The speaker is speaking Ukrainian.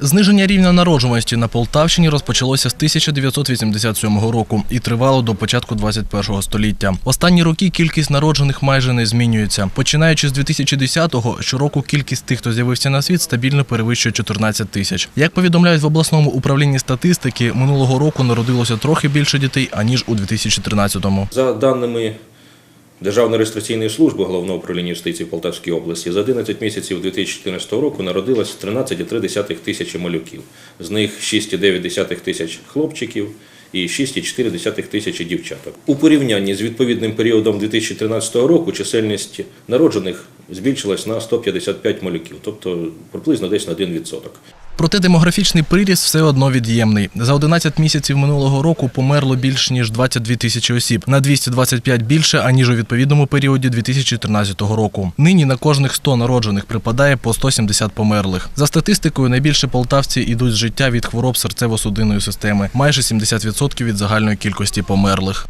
Зниження рівня народжуваності на Полтавщині розпочалося з 1987 року і тривало до початку 21 століття. Останні роки кількість народжених майже не змінюється. Починаючи з 2010-го, щороку кількість тих, хто з'явився на світ, стабільно перевищує 14 тисяч. Як повідомляють в обласному управлінні статистики, минулого року народилося трохи більше дітей аніж у 2013-му. За даними Державної реєстраційної служби Головного управління юстиції Полтавській області, за 11 місяців 2014 року народилось 13,3 тисячі малюків. З них 6,9 тисяч хлопчиків і 6,4 тисячі дівчаток. У порівнянні з відповідним періодом 2013 року чисельність народжених збільшилась на 155 малюків, тобто приблизно десь на 1%. Проте демографічний приріст все одно від'ємний. За 11 місяців минулого року померло більш ніж 22 тисячі осіб, на 225 більше, аніж у відповідному періоді 2013 року. Нині на кожних 100 народжених припадає по 170 померлих. За статистикою, найбільше полтавці йдуть з життя від хвороб серцево-судинної системи, майже 70% від загальної кількості померлих.